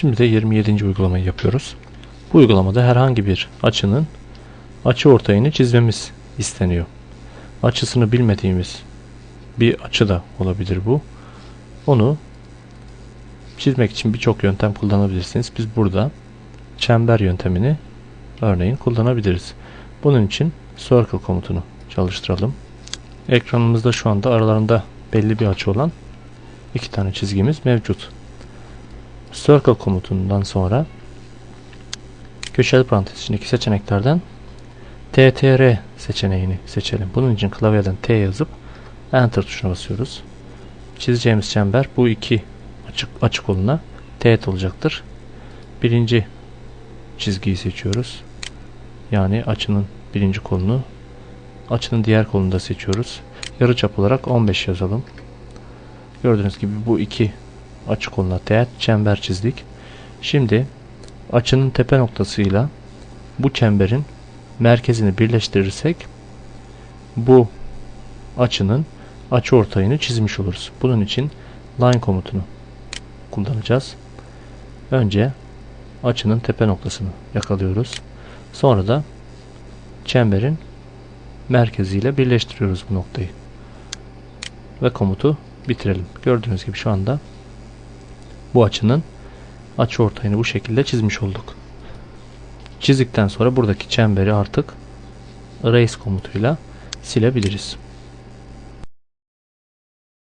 Şimdi de 27. uygulamayı yapıyoruz. Bu uygulamada herhangi bir açının açı ortayını çizmemiz isteniyor. Açısını bilmediğimiz bir açı da olabilir bu. Onu çizmek için birçok yöntem kullanabilirsiniz. Biz burada çember yöntemini örneğin kullanabiliriz. Bunun için circle komutunu çalıştıralım. Ekranımızda şu anda aralarında belli bir açı olan iki tane çizgimiz mevcut. Circle komutundan sonra köşeli parantez içindeki seçeneklerden TTR seçeneğini seçelim. Bunun için klavyeden T yazıp Enter tuşuna basıyoruz. Çizeceğimiz çember bu iki açık açık koluna teğet olacaktır. Birinci çizgiyi seçiyoruz. Yani açının birinci kolunu açının diğer kolunu da seçiyoruz. Yarıçap olarak 15 yazalım. Gördüğünüz gibi bu iki açı koluna teğet çember çizdik. Şimdi açının tepe noktasıyla bu çemberin merkezini birleştirirsek bu açının açı ortayını çizmiş oluruz. Bunun için line komutunu kullanacağız. Önce açının tepe noktasını yakalıyoruz. Sonra da çemberin merkeziyle birleştiriyoruz bu noktayı. Ve komutu bitirelim. Gördüğünüz gibi şu anda bu açının açı ortayını bu şekilde çizmiş olduk. Çizdikten sonra buradaki çemberi artık erase komutuyla silebiliriz.